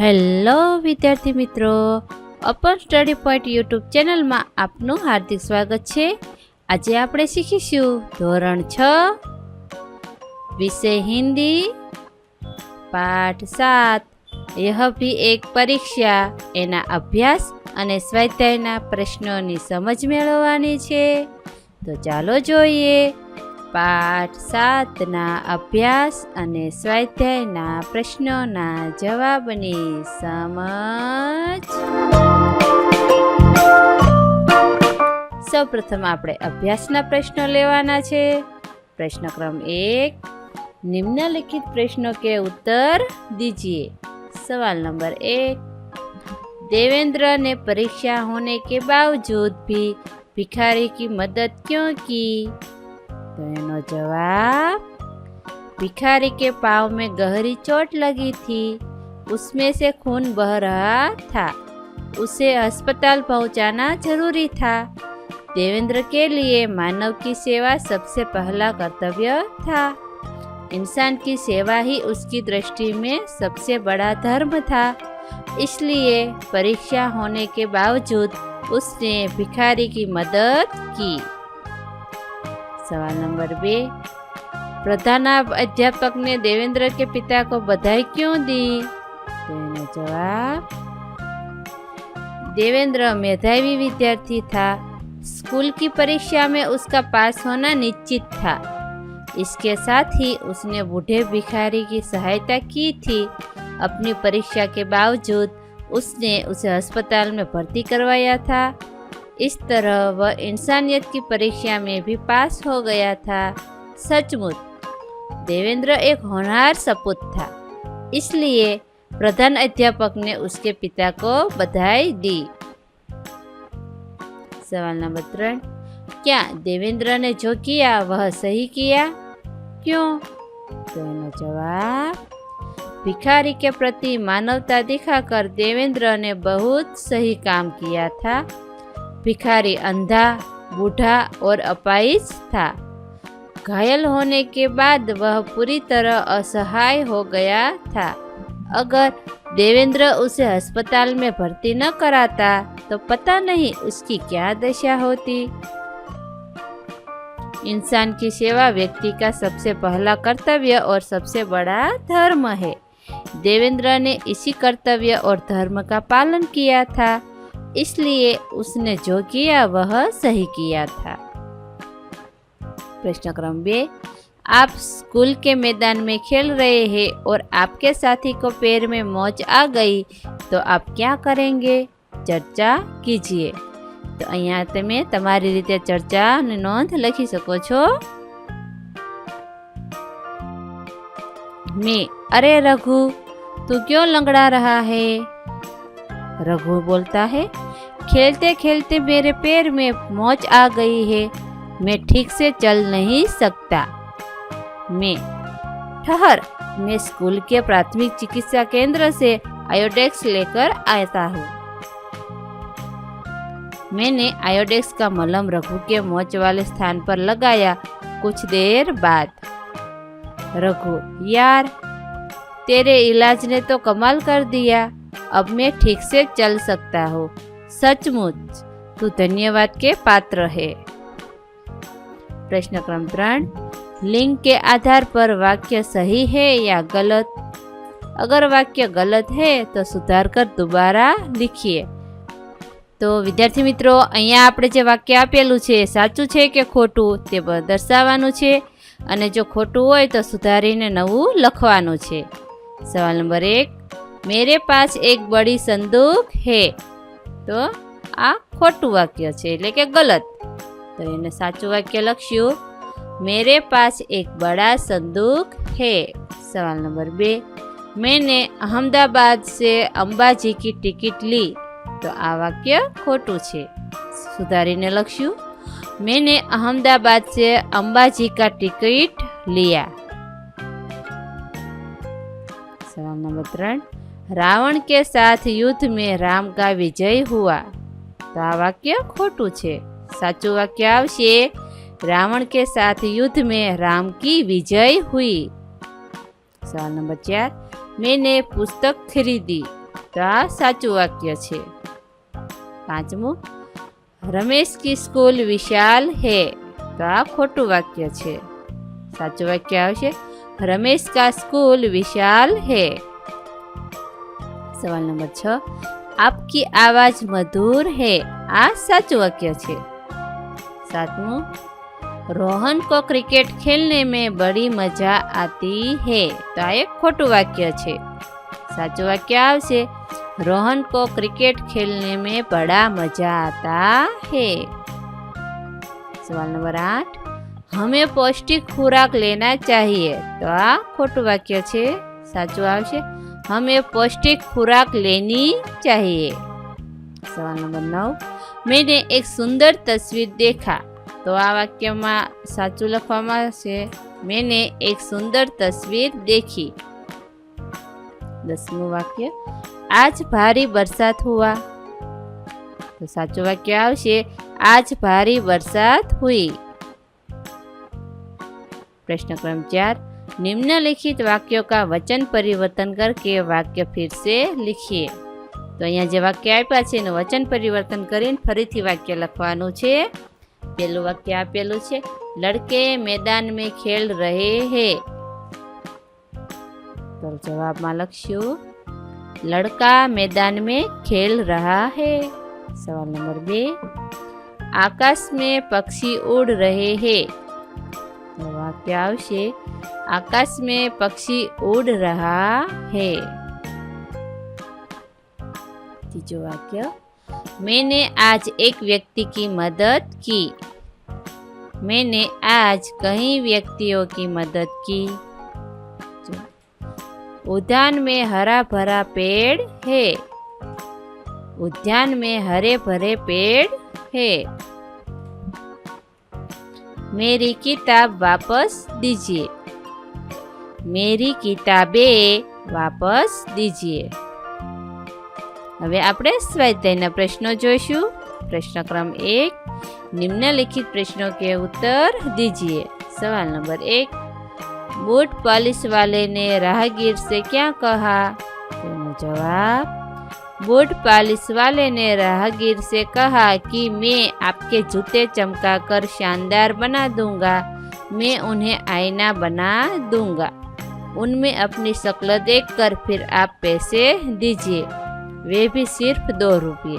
Hello વિદ્યાર્થી મિત્રો, upper study point YouTube ચેનલમાં આપનું હાર્દિક સ્વાગત છે. આજે આપણે શીખીશું ધોરણ છ, વિષય હિન્દી, પાઠ સાત. યહ ભી એક પરીક્ષા. એના અભ્યાસ અને સ્વાધ્યાયના પ્રશ્નોની સમજ મેળવવાની છે. તો ચાલો જોઈએ પાઠ સાતના અભ્યાસ અને સ્વાધ્યાયના પ્રશ્નોના જવાબની સમજ સૌપ્રથમ આપણે અભ્યાસના પ્રશ્નો લેવાના છે પ્રશ્ન ક્રમ એક निम्नलिखित प्रश्नों के उत्तर दीजिए सवाल नंबर एक देवेंद्र ने परीक्षा होने के बावजूद भी भिखारी की मदद क्यों की तो जवाब भिखारी के पाँव में गहरी चोट लगी थी उसमें से खून बह रहा था उसे अस्पताल पहुंचाना ज़रूरी था देवेंद्र के लिए मानव की सेवा सबसे पहला कर्तव्य था इंसान की सेवा ही उसकी दृष्टि में सबसे बड़ा धर्म था इसलिए परीक्षा होने के बावजूद उसने भिखारी की मदद की सवाल नंबर बे प्रधान अध्यापक ने देवेंद्र के पिता को बधाई क्यों दी जवाब देवेंद्र मेधावी विद्यार्थी था स्कूल की परीक्षा में उसका पास होना निश्चित था इसके साथ ही उसने बूढ़े भिखारी की सहायता की थी अपनी परीक्षा के बावजूद उसने उसे अस्पताल में भर्ती करवाया था इस तरह वह इंसानियत की परीक्षा में भी पास हो गया था। सचमुच, देवेंद्र एक होनहार सपूत था, इसलिए प्रधान अध्यापक ने उसके पिता को बधाई दी। सवाल नंबर तीन, क्या देवेंद्र ने जो किया, वह सही किया? क्यों? तो जवाब, भिखारी के प्रति मानवता दिखाकर देवेंद्र ने बहुत सही काम किया था। भिखारी अंधा, बूढ़ा और अपाइज था। घायल होने के बाद वह पूरी तरह असहाय हो गया था। अगर देवेंद्र उसे अस्पताल में भर्ती न कराता तो पता नहीं उसकी क्या दशा होती। इंसान की सेवा व्यक्ति का सबसे पहला कर्तव्य और सबसे बड़ा धर्म है। देवेंद्र ने इसी कर्तव्य और धर्म का पालन किया था। इसलिए उसने जो किया वह सही किया था प्रश्न क्रम बे आप स्कूल के मैदान में खेल रहे हैं और आपके साथी को पैर में मोच आ गई तो आप क्या करेंगे ચર્ચા કીજીએ તો અહીંયા તમે તમારી રીતે ચર્ચા અને નોંધ લખી શકો છો मैं अरे रघु तू क्यों लंगड़ा रहा है रघु बोलता है खेलते खेलते मेरे पैर में मोच आ गई है। मैं ठीक से चल नहीं सकता। मैं ठहर। मैं स्कूल के प्राथमिक चिकित्सा केंद्र से आयोडेक्स लेकर आता हूँ। मैंने आयोडेक्स का मलम रघु के मोच वाले स्थान पर लगाया कुछ देर बाद। रघु, यार, तेरे इलाज ने तो कमाल कर दिया। अब मैं ठीक से चल सकता हूँ। सचमुच तू धन्यवाद के पात्र है प्रश्न क्रम त्रण लिंग के आधार पर वाक्य सही है या गलत अगर वाक्य गलत है तो सुधार कर दोबारा लिखिए તો વિદ્યાર્થી મિત્રો અહીંયા આપણે જે વાક્ય આપેલું છે એ સાચું છે કે ખોટું તે દર્શાવવાનું છે અને જો ખોટું હોય તો સુધારીને નવું લખવાનું છે સવાલ નંબર એક મેરે પાસ એક બડી સંદૂક હે તો આ ખોટું વાક્ય છે, એટલે કે ગલત. તો એને સાચું વાક્ય લખ્યું, મેરે પાસ એક બડા સંદૂક હે. સવાલ નંબર બે, મેને અહમદાબાદ સે અંબાજી કી ટિકિટ લી. તો આ વાક્ય ખોટું છે. સુધારીને લખ્યું, મેને અહમદાબાદ સે અંબાજી કા ટિકિટ લિયા. સવાલ નંબર ત્રણ रावण के साथ युद्ध में राम का विजय हुआ। तो आ वाक्य खोटू छे। साचु वाक्य रावण के साथ युद्ध में राम की विजय हुई। सवाल नंबर चार, मैंने पुस्तक खरीदी। तो आ साचु वाक्य छे। पांचमु, रमेश की स्कूल विशाल है। तो आ खोटू वाक्य छे। साचु वाक्य आवश्य रमेश का स्कूल विशाल है। सवाल नंबर छ, आपकी आवाज़ मधुर है। आ सच वाक्य छे। सातमो, रोहन को क्रिकेट खेलने में बड़ी मज़ा आती है तो आ एक खोटू वाक्य छे। साचो वाक्य आवशे, रोहन को क्रिकेट खेलने में बड़ा मज़ा आता है। सवाल नंबर आठ, हमें पौष्टिक खुराक लेना चाहिए तो आ खोटू वाक्य छे। साचो आवशे हमें पौष्टिक खुराक लेनी चाहिए। सवाल नंबर नौ। मैंने एक सुंदर तस्वीर देखा। तो आ वाक्य में साचु लख मैंने एक सुंदर तस्वीर देखी। दसमु वाक्य। आज भारी बरसात हुआ। तो साचु वाक्य आज भारी बरसात हुई। प्रश्न क्रम चार। निम्नलिखित वाक्यों का वचन परिवर्तन करके वाक्य फिर से लिखिए તો અહીંયા જે વાક્ય આપ્યા છે એનું વચન પરિવર્તન કરીને ફરીથી વાક્ય લખવાનું છે પેલું વાક્ય આપેલું છે લડકે મેદાન મેં ખેલ રહે હે તો જવાબમાં લખશું લડકા મેદાન में खेल रहा है सवाल नंबर बे आकाश में पक्षी उड़ रहे हैं तो वाक्य आवश्य आकाश में पक्षी उड़ रहा है। तीजो वाक्य, मैंने आज एक व्यक्ति की मदद की। मैंने आज कई व्यक्तियों की मदद की। उद्यान में हरा भरा पेड़ है। उद्यान में हरे भरे पेड़ है। मेरी किताब वापस दीजिए। मेरी किताबें वापस दीजिए હવે આપણે સ્વાધ્યાયના પ્રશ્નો જોઈશું પ્રશ્ન क्रम एक निम्नलिखित प्रश्नों के उत्तर दीजिए सवाल नंबर एक बूट पॉलिश वाले ने राहगीर से क्या कहा તેનો જવાબ बूट पॉलिश वाले ने राहगीर से कहा कि मैं आपके जूते चमका कर शानदार बना दूंगा मैं उन्हें आईना बना दूंगा उनमें अपनी शक्ल देखकर फिर आप पैसे दीजिए। वे भी सिर्फ़ दो रुपये।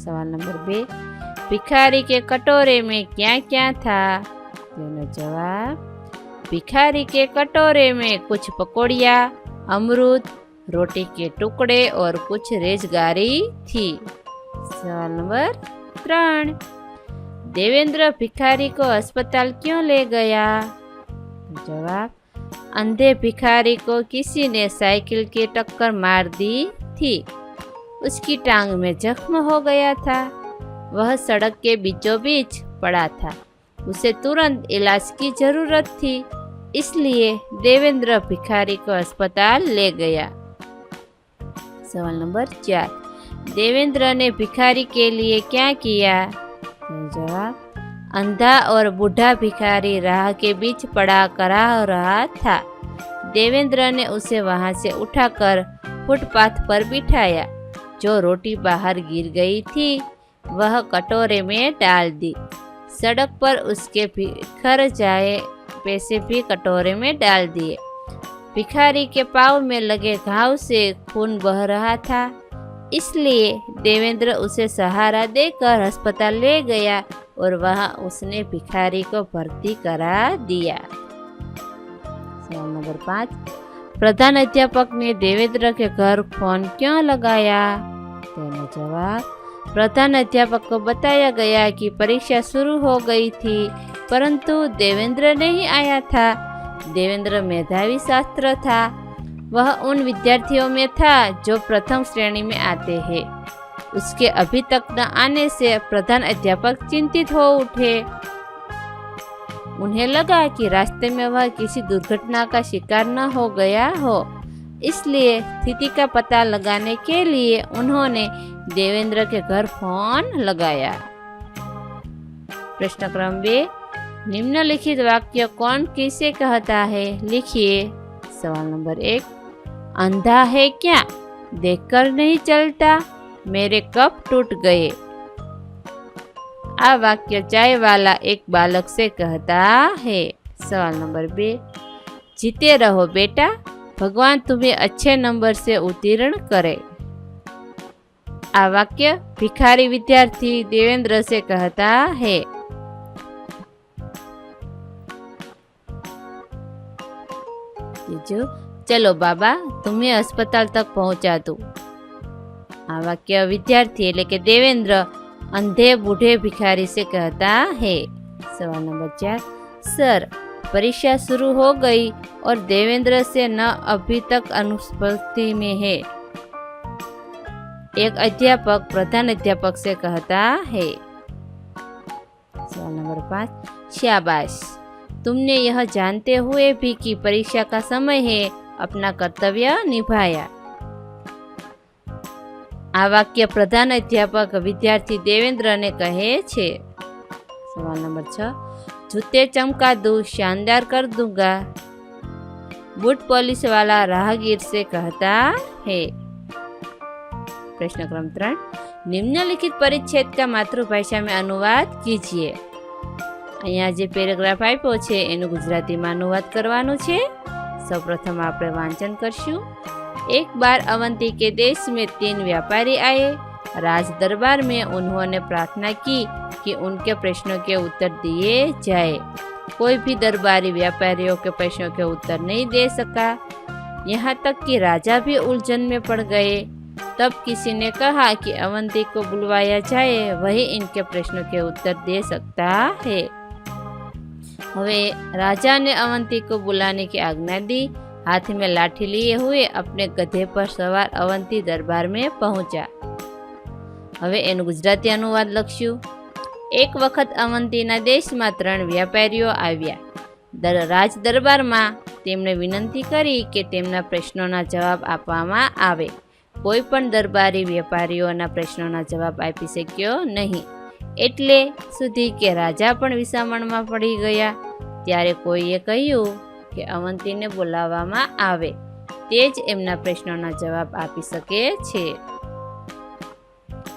सवाल नंबर बे, भिखारी के कटोरे में क्या क्या था जवाब, भिखारी के कटोरे में कुछ पकौड़िया, अमरूद, रोटी के टुकड़े और कुछ रेजगारी थी। सवाल नंबर त्रण, देवेंद्र भिखारी को अस्पताल क्यों ले गया? जवाब अंधे भिखारी को किसी ने साइकिल की टक्कर मार दी थी। उसकी टांग में जख्म हो गया था। वह सड़क के बीचों बीच पड़ा था। उसे तुरंत इलाज की ज़रूरत थी, इसलिए देवेंद्र भिखारी को अस्पताल ले गया। सवाल नंबर चार। देवेंद्र ने भिखारी के लिए क्या किया? अंधा और बूढ़ा भिखारी राह के बीच पड़ा करा रहा था। देवेंद्र ने उसे वहाँ से उठाकर फुटपाथ पर बिठाया। जो रोटी बाहर गिर गई थी, वह कटोरे में डाल दी। सड़क पर उसके बिखर जाए पैसे भी कटोरे में डाल दिए। भिखारी के पाव में लगे घाव से खून बह रहा था। इसलिए देवेंद्र उसे सहारा देकर अस्पताल ले गया। और वहाँ उसने भिखारी को भर्ती करा दिया। नंबर पाँच। प्रधान अध्यापक ने देवेंद्र के घर फ़ोन क्यों लगाया? तेनो जवाब, प्रधान अध्यापक को बताया गया कि परीक्षा शुरू हो गई थी, परंतु देवेंद्र नहीं आया था। देवेंद्र मेधावी शास्त्र था। वह उन विद्यार्थियों में था जो प्रथम श्रेणी में आते हैं। उसके अभी तक न आने से प्रधान अध्यापक चिंतित हो उठे। उन्हें लगा कि रास्ते में वह किसी दुर्घटना का शिकार न हो गया हो। इसलिए स्थिति का पता लगाने के लिए उन्होंने देवेंद्र के घर फ़ोन लगाया। प्रश्न क्रम बे, निम्नलिखित वाक्य कौन किसे कहता है? लिखिए। सवाल नंबर एक, अंधा है क्या? देखकर नहीं चलता। मेरे कप टूट गए આ વાક્ય ચાયવાલા એક બાલક से कहता है सवाल नंबर बे जीते रहो बेटा भगवान तुम्हें अच्छे नंबर से उत्तीर्ण करे આ વાક્ય ભિખારી વિદ્યાર્થી દેવેન્દ્ર से कहता है तीजू चलो बाबा तुम्हें अस्पताल तक पहुंचा दूं આ વાક્ય વિદ્યાર્થી એટલે કે દેવેન્દ્ર अंधे बूढ़े भिखारी से कहता है सवाल नंबर चार सर परीक्षा शुरू हो गई और देवेंद्र से न अभी तक अनुपस्थिति में है एक अध्यापक प्रधान अध्यापक से कहता है सवाल नंबर पाँच शाबाश तुमने यह जानते हुए भी कि परीक्षा का समय है अपना कर्तव्य निभाया આ વાક્ય પ્રધાન અધ્યાપક વિદ્યાર્થી દેવેન્દ્રને કહે છે. સવાલ નંબર છ. જૂતે ચમકા દઉં શાનદાર કર દુંગા. બુટ પોલીસ વાલા રાહગીર સે કહેતા હે. પ્રશ્ન ક્રમ ત્રણ. નિમ્નલિખિત પરિચ્છેદ કા માતૃભાષા મેં અનુવાદ કીજીએ. અહીંયા જે પેરેગ્રાફ આપ્યો છે, એનું ગુજરાતીમાં અનુવાદ કરવાનું છે. સૌપ્રથમ આપણે વાંચન કરશું. एक बार अवंती के देश में तीन व्यापारी आए। राज दरबार में उन्होंने प्रार्थना की कि उनके प्रश्नों के उत्तर दिए जाए। कोई भी दरबारी व्यापारियों के प्रश्नों के उत्तर नहीं दे सका। यहाँ तक कि राजा भी उलझन में पड़ गए। तब किसी ने कहा कि अवंती को बुलवाया जाए, वही इनके प्रश्नों के उत्तर दे सकता है। હવે राजा ने अवंती को बुलाने की आज्ञा दी। हाथ में लाठी लिए हुए अपने गधे पर सवार अवंती दरबार में પહોંચ્યા હવે એનું ગુજરાતી અનુવાદ લખશું એક વખત અવંતીના દેશમાં ત્રણ વ્યાપારીઓ આવ્યા દર રાજ દરબારમાં તેમણે વિનંતી કરી કે તેમના પ્રશ્નોના જવાબ આપવામાં આવે કોઈ પણ દરબારી વેપારીઓના પ્રશ્નોના જવાબ આપી શક્યો નહીં એટલે સુધી કે રાજા પણ વિસામણમાં પડી ગયા ત્યારે કોઈએ કહ્યું કે અવંતીને બોલાવવામાં આવે. તે જ એમના પ્રશ્નોના જવાબ આપી શકે છે.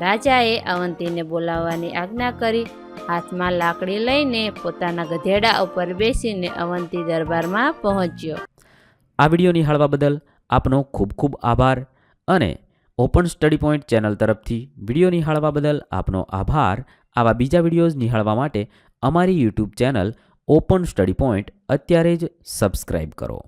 રાજાએ અવંતીને બોલાવવાની આજ્ઞા કરી. હાથમાં લાકડી લઈને પોતાના ગધેડા ઉપર બેસીને અવંતી દરબારમાં પહોંચ્યો. આ વીડિયો નિહાળવા બદલ આપનો ખૂબ ખૂબ આભાર અને ઓપન સ્ટડી પોઈન્ટ ચેનલ તરફથી વીડિયો નિહાળવા બદલ આપનો આભાર. આવા બીજા વિડીયોઝ નિહાળવા માટે અમારી YouTube channel open study point અત્યારે જ સબસ્ક્રાઈબ કરો.